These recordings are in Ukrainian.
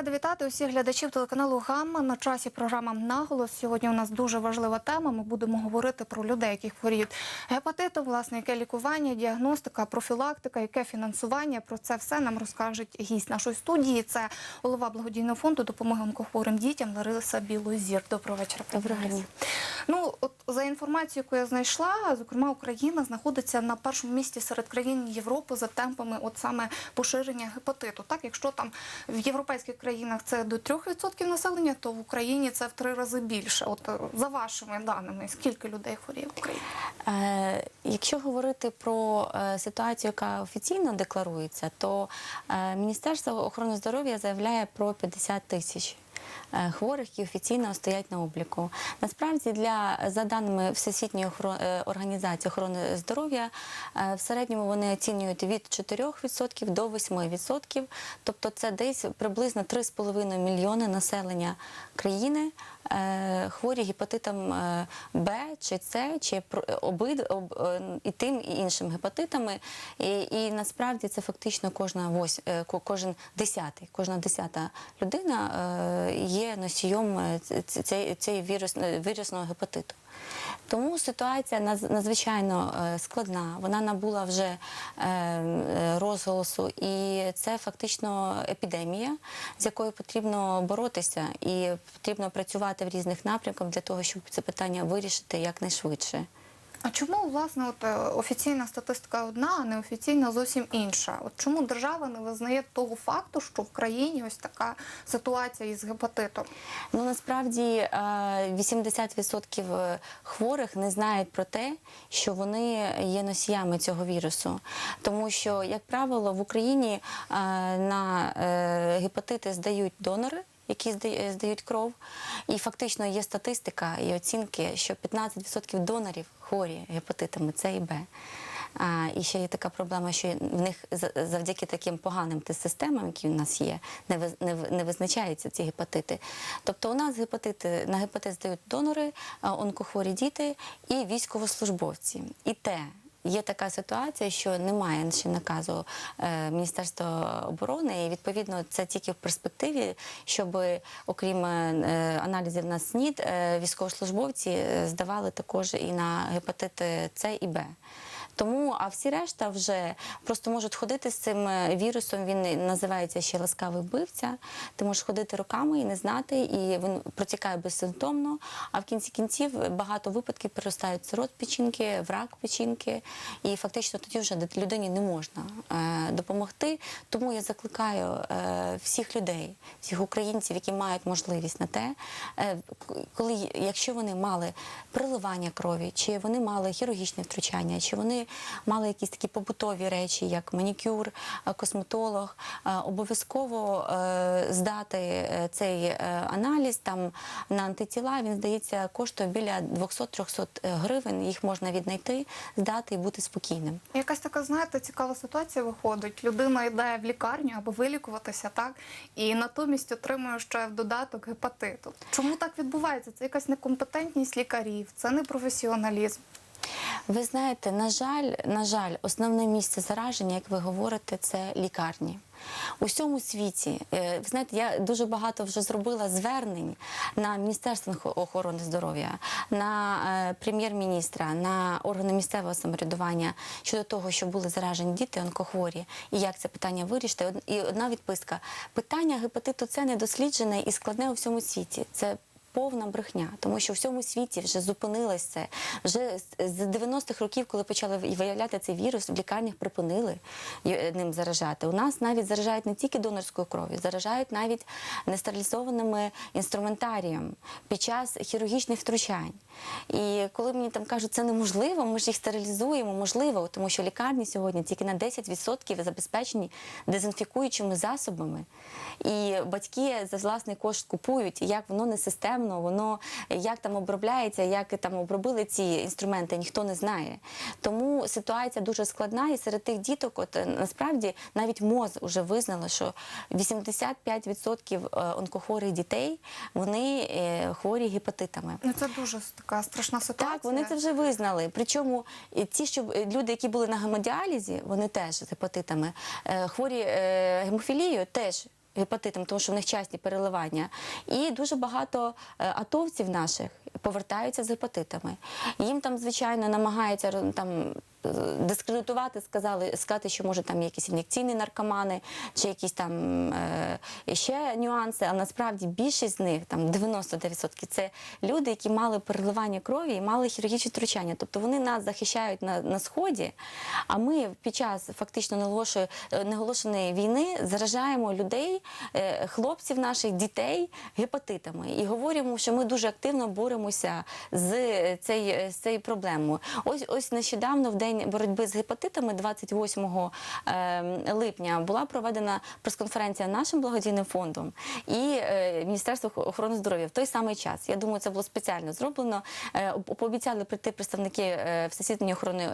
рада вітати усіх глядачів телеканалу Гамма. На часі програма Наголос. Сьогодні у нас дуже важлива тема. Ми будемо говорити про людей, які хворіють гепатитом, власне, яке лікування, діагностика, профілактика, яке фінансування. Про це все нам розкажуть гість нашої студії. Це голова благодійного фонду допомоги онкохворим дітям Лариса Білозір. Доброго вечора. Доброго дня. Ну, от за інформацією, яку я знайшла, зокрема, Україна знаходиться на першому місці серед країн Європи за темпами, от саме поширення гепатиту. Так, якщо там в європейських країнах це до 3% населення, то в Україні це в три рази більше. От е, за вашими даними, скільки людей хворіє в Україні? Е, Якщо говорити про е, ситуацію, яка офіційно декларується, то е, Міністерство охорони здоров'я заявляє про 50 тисяч. Е, Хворих, які офіційно стоять на обліку. Насправді, для за даними Всесвітньої е, організації охорони здоров'я, е, в середньому вони оцінюють від 4% до 8%. Тобто, це десь приблизно 3,5 мільйони населення країни хворі гепатитом Б чи С, чи обид об- і тим і іншим гепатитами. І, і насправді це фактично кожна вось, кожен десятий, кожна десята людина є носієм е, цієї вірус, вірусного гепатиту. Тому ситуація надзвичайно е, складна. Вона набула вже е, е, розголосу, і це фактично епідемія, з якою потрібно боротися, і потрібно працювати в різних напрямках для того, щоб це питання вирішити якнайшвидше. А чому власне от е, офіційна статистика одна, а неофіційна зовсім інша? От чому держава не визнає того факту, що в країні ось така ситуація із гепатитом? Ну насправді е, 80% хворих не знають про те, що вони є носіями цього вірусу. Тому що, як правило, в Україні е, на е, гепатити здають донори. Які здають кров, і фактично є статистика і оцінки, що 15% донорів хворі гепатитами С і Б. І ще є така проблема, що в них завдяки таким поганим тест-системам, які у нас є, не, не, визначаються ці гепатити. Тобто у нас гепатити на гепатит здають донори, онкохворі діти і військовослужбовці. І те. Є така ситуація, що немає ще наказу е, Міністерства оборони, і відповідно це тільки в перспективі, щоб окрім е, аналізів на СНІД, е, військовослужбовці е, здавали також і на гепатити С і Б. Тому, а всі решта вже просто можуть ходити з цим е, вірусом. Він називається ще ласкавий вбивця. Ти можеш ходити роками і не знати, і він протікає безсимптомно. А в кінці кінців багато випадків переростають в цирот печінки, в рак печінки, і фактично тоді вже людині не можна е, допомогти. Тому я закликаю е, всіх людей, всіх українців, які мають можливість на те, коли якщо вони мали приливання крові, чи вони мали хірургічне втручання, чи вони мали якісь такі побутові речі, як манікюр, е, косметолог, е, обов'язково е, здати цей аналіз там на антитіла. Він здається коштує біля 200-300 гривень. Їх можна віднайти, здати і бути спокійним. Якась така, знаєте, цікава ситуація виходить. Людина йде в лікарню аби вилікуватися, так і натомість отримує ще в додаток гепатиту. Чому так відбувається? Це якась некомпетентність лікарів, це не професіоналізм. Ви знаєте, на жаль, на жаль, основне місце зараження, як ви говорите, це лікарні. У всьому світі, е, знаєте, я дуже багато вже зробила звернень на Міністерство охорони здоров'я, на е, прем'єр-міністра, на органи місцевого самоврядування щодо того, що були заражені діти онкохворі, і як це питання вирішити. І одна відписка: питання гепатиту С не досліджене і складне у всьому світі. Це Повна брехня, тому що в всьому світі вже зупинилось це. Вже з- з 90-х років, коли почали виявляти цей вірус, в лікарнях припинили ним заражати. У нас навіть заражають не тільки донорською кров'ю, заражають навіть нестерилізованими інструментарієм під час хірургічних втручань. І коли мені там кажуть, це неможливо, ми ж їх стерилізуємо, можливо, тому що лікарні сьогодні тільки на 10% забезпечені дезінфікуючими засобами. І батьки за власний кошт купують, як воно не системно, воно як там обробляється, як там обробили ці інструменти, ніхто не знає. Тому ситуація дуже складна, і серед тих діток, от е, насправді навіть МОЗ вже визнало, що 85% е, онкохворих дітей вони е, хворі гепатитами. Ну це дуже така страшна ситуація. Так, вони це вже визнали. Причому ті, що е, люди, які були на гемодіалізі, вони теж з гепатитами, е, хворі е, гемофілією теж гепатитами, тому що в них часті переливання. І дуже багато е, атовців наших повертаються з гепатитами. Їм там, звичайно, намагаються там. Е, Дискредитувати, сказали, сказати, що може там якісь ін'єкційні наркомани, чи якісь там е, ще нюанси, але насправді більшість з них, там 99%, це люди, які мали переливання крові і мали хірургічне втручання. Тобто вони нас захищають на, на сході, а ми під час фактично е, неголошеної війни заражаємо людей, е, хлопців наших дітей гепатитами і говоримо, що ми дуже активно боремося з цією з цією проблемою. Ось ось нещодавно в день боротьби з гепатитами, 28 е, липня, була проведена прес-конференція нашим благодійним фондом і е, Міністерство охорони здоров'я в той самий час. Я думаю, це було спеціально зроблено. Е, Пообіцяли прийти представники е, Всесвітньої охорони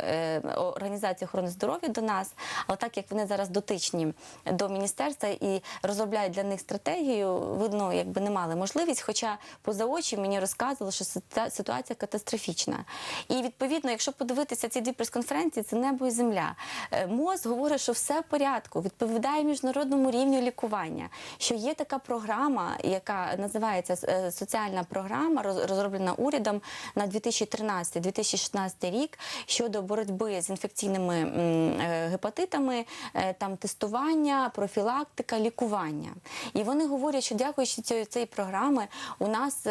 організації охорони здоров'я до нас, але так як вони зараз дотичні до міністерства і розробляють для них стратегію, видно, якби не мали можливість. Хоча поза очі мені розказували, що ситуація катастрофічна. І відповідно, якщо подивитися ці дві прес-конференції, це небо і земля. Е, МОЗ говорить, що все в порядку, відповідає міжнародному рівню лікування. Що є така програма, яка називається е, соціальна програма, розроблена урядом на 2013-2016 рік щодо боротьби з інфекційними е, гепатитами, там тестування, профілактика, лікування. І вони говорять, що дякуючи цієї програми, у нас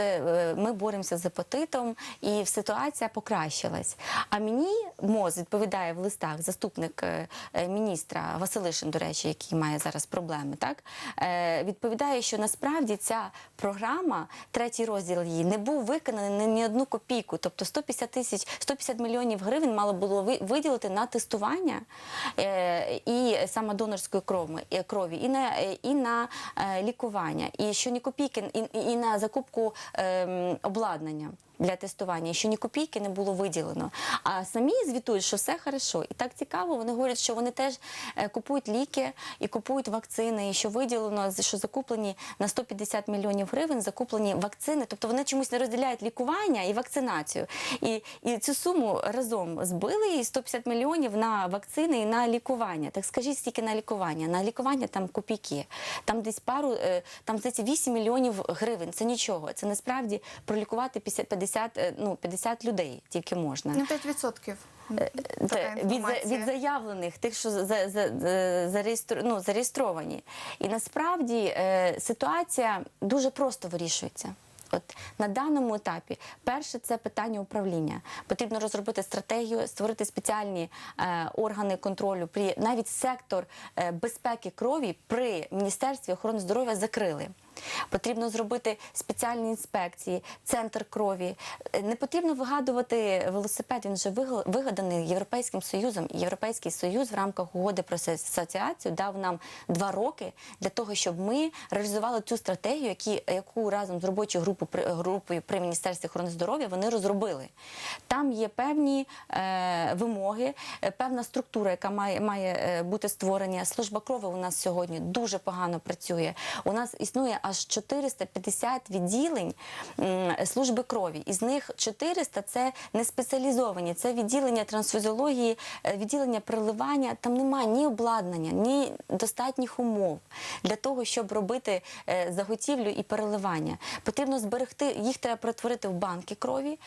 ми боремося з гепатитом, і ситуація покращилась. А мені МОЗ відповідає в листах заступник е, е, міністра Василишин, до речі, який має зараз проблеми, так е, відповідає, що насправді ця програма, третій розділ її, не був виконаний ні одну копійку. Тобто 150 тисяч 150 мільйонів гривень мало було ви- виділити на тестування і саме донорської крові, і на і на лікування, і що ні копійки, і, і на закупку ем, обладнання. Для тестування, що ні копійки не було виділено. А самі звітують, що все хорошо. І так цікаво, вони говорять, що вони теж е, купують ліки і купують вакцини, і що виділено, що закуплені на 150 мільйонів гривень, закуплені вакцини. Тобто вони чомусь не розділяють лікування і вакцинацію. І, і цю суму разом збили і 150 мільйонів на вакцини і на лікування. Так скажіть, скільки на лікування? На лікування там копійки. Там десь пару, е, там здається 8 мільйонів гривень. Це нічого. Це насправді пролікувати 50, 50, е, ну, 50 людей тільки можна. Ну, 5% така від, від заявлених, тих, що за, за, за, зареєстру- ну, зареєстровані. І насправді е, ситуація дуже просто вирішується. От на даному етапі, перше, це питання управління. Потрібно розробити стратегію, створити спеціальні е, органи контролю. При навіть сектор е, безпеки крові при міністерстві охорони здоров'я закрили. Потрібно зробити спеціальні інспекції, центр крові. Е, Не потрібно вигадувати велосипед. Він вже вигаданий Європейським Союзом. Європейський Союз в рамках угоди про асоціацію дав нам два роки для того, щоб ми реалізували цю стратегію, які, яку разом з робочою групою при групою при міністерстві охорони здоров'я вони розробили. Там є певні е, вимоги, е, певна структура, яка має, має е, бути створена. Служба крові у нас сьогодні дуже погано працює. У нас існує аж 450 відділень служби крові. Із них 400 – це не спеціалізовані, це відділення трансфузіології, е, відділення переливання. Там немає ні обладнання, ні достатніх умов для того, щоб робити е, заготівлю і переливання. Потрібно зберегти, їх треба перетворити в банки крові.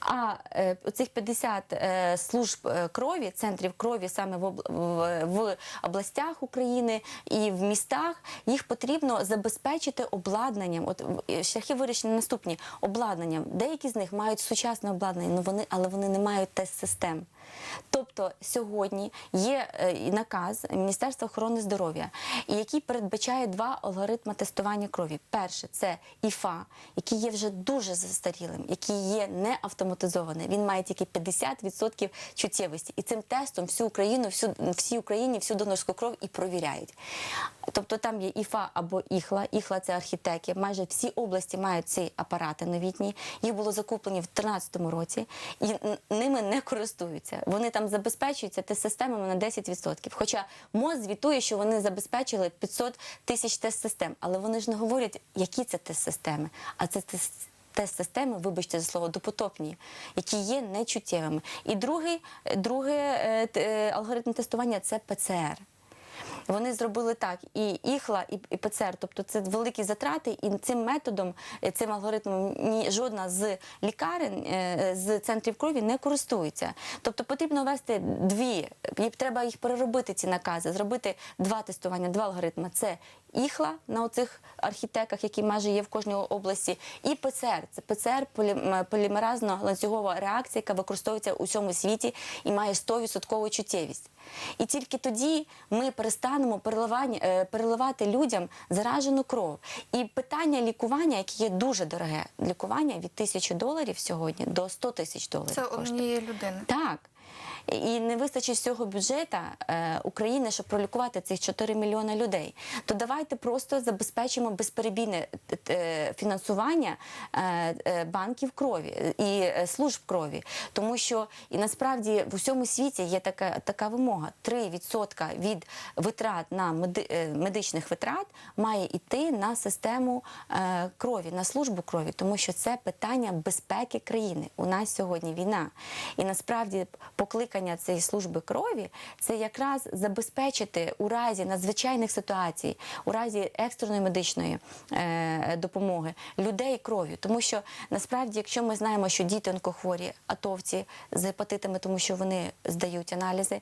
А е, оцих 50 е, служб крові, центрів крові саме в областях України і в містах, їх потрібно забезпечити обладнанням. От шляхи вирішення наступні обладнанням. Деякі з них мають сучасне обладнання, але вони, але вони не мають тест-систем. Тобто сьогодні є е, наказ Міністерства охорони здоров'я, який передбачає два алгоритми тестування крові. Перше це ІФА, який є вже дуже застарілим, який є не автоматизований. Він має тільки 50% чуттєвості. І цим тестом всю Україну, всю всій Україні, всю донорську кров і провіряють. Тобто там є ІФА або Іхла. Іхла це архітеки. Майже всі області мають ці апарати новітні. Їх було закуплені в 2013 році, і ними не користуються. Вони там забезпечуються тест-системами на 10%. Хоча МОЗ звітує, що вони забезпечили 500 тисяч тест-систем, але вони ж не говорять, які це тест-системи. А це тест тест-системи, вибачте за слово, допотопні, які є нечуттєвими. І другий, другий е, е, алгоритм тестування це ПЦР. Вони зробили так: і іхла, і, ПЦР, тобто це великі затрати, і цим методом, е, цим алгоритмом ні жодна з лікарень е, з центрів крові не користується. Тобто потрібно вести дві, і треба їх переробити ці накази, зробити два тестування, два алгоритми. Це іхла на оцих архітеках, які майже є в кожній області, і ПЦР. Це ПЦР полімеразно ланцюгова реакція, яка використовується у всьому світі і має 100% чуттєвість. І тільки тоді ми перестанемо е, переливати людям заражену кров. І питання лікування, яке є дуже дороге, лікування від тисячі доларів сьогодні до 100 тисяч доларів. Це однієї людини. Так. І не вистачить цього бюджету е, України, щоб пролікувати цих 4 мільйони людей. То давайте просто забезпечимо безперебійне е, фінансування е, е, банків крові і е, служб крові. Тому що і насправді в усьому світі є така, така вимога: 3% від витрат на меди- е, медичних витрат має йти на систему е, крові, на службу крові, тому що це питання безпеки країни. У нас сьогодні війна. І насправді покликання цієї служби крові це якраз забезпечити у разі надзвичайних ситуацій, у разі екстреної медичної е, допомоги людей кров'ю. Тому що насправді, якщо ми знаємо, що діти онкохворі, атовці з гепатитами, тому що вони здають аналізи,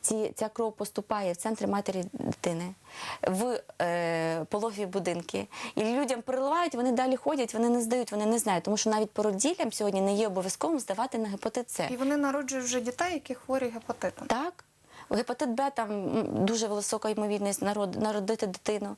ці, ця кров поступає в центри матері дитини, в е, пологові будинки. І людям переливають, вони далі ходять, вони не здають, вони не знають. Тому що навіть породіллям сьогодні не є обов'язковим здавати на гепатит С. І вони народжують вже дітей, які хворі гепатитом. Так. Гепатит Б там дуже висока ймовірність народ, народити дитину.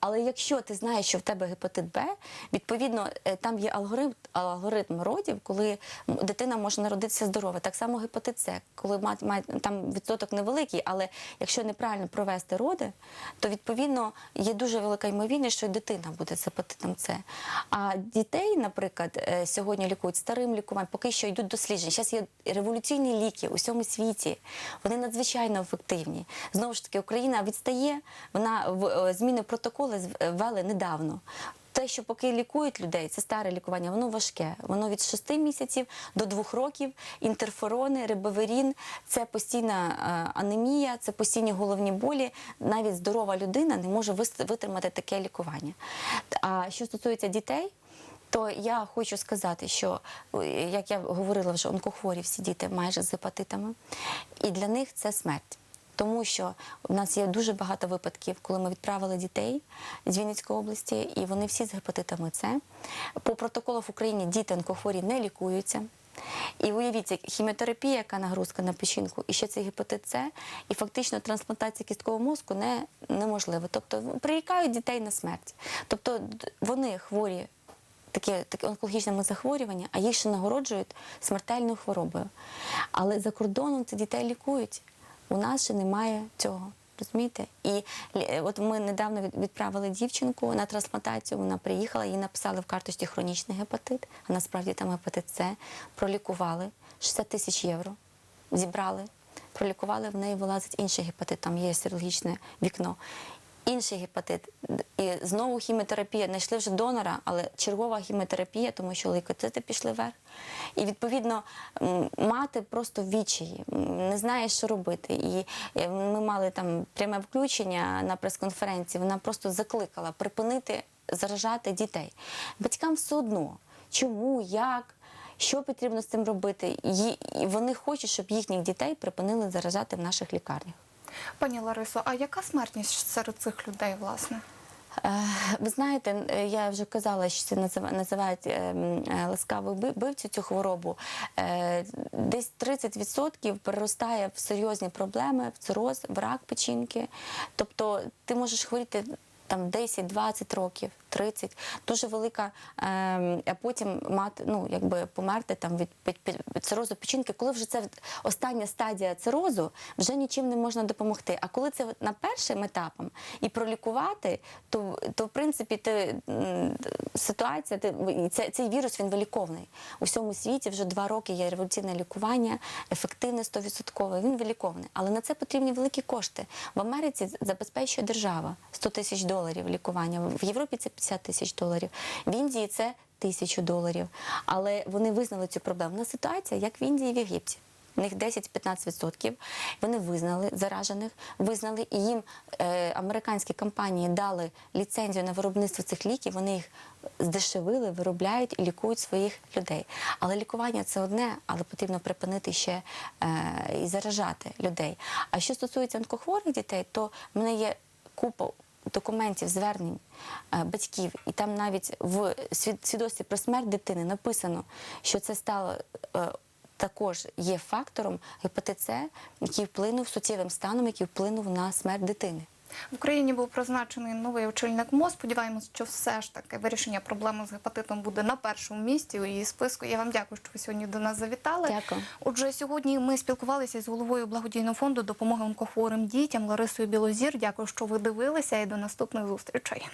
Але якщо ти знаєш, що в тебе гепатит Б, відповідно е, там є алгоритм, алгоритм родів, коли дитина може народитися здорова. Так само гепатит С, коли мать, мать, там відсоток невеликий, але якщо неправильно провести роди, то відповідно є дуже велика ймовірність, що і дитина буде з гепатитом С. А дітей, наприклад, е, сьогодні лікують старим лікуванням, поки що йдуть дослідження. Зараз є революційні ліки у всьому світі. Вони надзвичайно ефективні. Знову ж таки, Україна відстає, вона в е, зміни протоколи з- ввели недавно. Те, що поки лікують людей, це старе лікування, воно важке. Воно від 6 місяців до 2 років. Інтерферони, рибоверін це постійна е, анемія, це постійні головні болі. Навіть здорова людина не може витримати таке лікування. А що стосується дітей, то я хочу сказати, що е, як я говорила вже, онкохворі всі діти майже з гепатитами, і для них це смерть. Тому що в нас є дуже багато випадків, коли ми відправили дітей з Вінницької області, і вони всі з гепатитами С. По протоколах в Україні діти онкохворі не лікуються. І уявіть, хіміотерапія, яка нагрузка на печінку, і ще цей гепатит С, і фактично трансплантація кісткового мозку не, неможлива. Тобто прирікають дітей на смерть. Тобто вони хворі таке, таке онкологічними захворюваннями, а їх ще нагороджують смертельною хворобою. Але за кордоном ці дітей лікують. У нас ще немає цього. Розумієте? І от ми недавно відправили дівчинку на трансплантацію. Вона приїхала, їй написали в карточці хронічний гепатит, а насправді там гепатит С. Пролікували 60 тисяч євро. Зібрали, пролікували, в неї вилазить інший гепатит, там є серологічне вікно. Інший гепатит. І знову хіміотерапія. Знайшли вже донора, але чергова хіміотерапія, тому що лейкоцити пішли вверх. І відповідно мати просто в відчаї, не знає, що робити. І е, ми мали там пряме включення на прес-конференції. Вона просто закликала припинити заражати дітей. Батькам все одно, чому, як. Що потрібно з цим робити? І вони хочуть, щоб їхніх дітей припинили заражати в наших лікарнях. Пані Ларисо, а яка смертність серед цих людей, власне? Е, Ви знаєте, е, я вже казала, що це назива- називають е, ласкавою би- бивцю цю хворобу. Десь 30% переростає в серйозні проблеми, в цироз, в рак печінки. Тобто ти можеш хворіти там 10, 20 років, 30, дуже велика, ем, а потім мати, ну, якби померти там від, цирозу печінки, коли вже це остання стадія цирозу, вже нічим не можна допомогти. А коли це на першим етапом і пролікувати, то, то в принципі ти, ситуація, ти, це, цей вірус він виліковний. У всьому світі вже два роки є революційне лікування, ефективне 100%, він виліковний. Але на це потрібні великі кошти. В Америці забезпечує держава 100 тисяч доларів лікування, в Європі це 50 тисяч доларів, в Індії це тисячу доларів. Але вони визнали цю проблему. У нас ситуація, як в Індії і в Єгипті. У них 10-15%. Вони визнали заражених, визнали і їм е, американські компанії дали ліцензію на виробництво цих ліків. Вони їх здешевили, виробляють і лікують своїх людей. Але лікування це одне, але потрібно припинити ще е, і заражати людей. А що стосується онкохворих дітей, то в мене є купа документів, звернень е, батьків, і там навіть в свід- свідоцтві про смерть дитини написано, що це стало. е, Також є фактором гепатит С, який вплинув суттєвим станом, який вплинув на смерть дитини. В Україні був призначений новий очільник МОЗ. Сподіваємось, що все ж таки вирішення проблеми з гепатитом буде на першому місці у її списку. Я вам дякую, що ви сьогодні до нас завітали. Дякую. Отже, сьогодні ми спілкувалися з головою благодійного фонду допомоги онкохворим дітям Ларисою Білозір. Дякую, що ви дивилися, і до наступних зустрічей.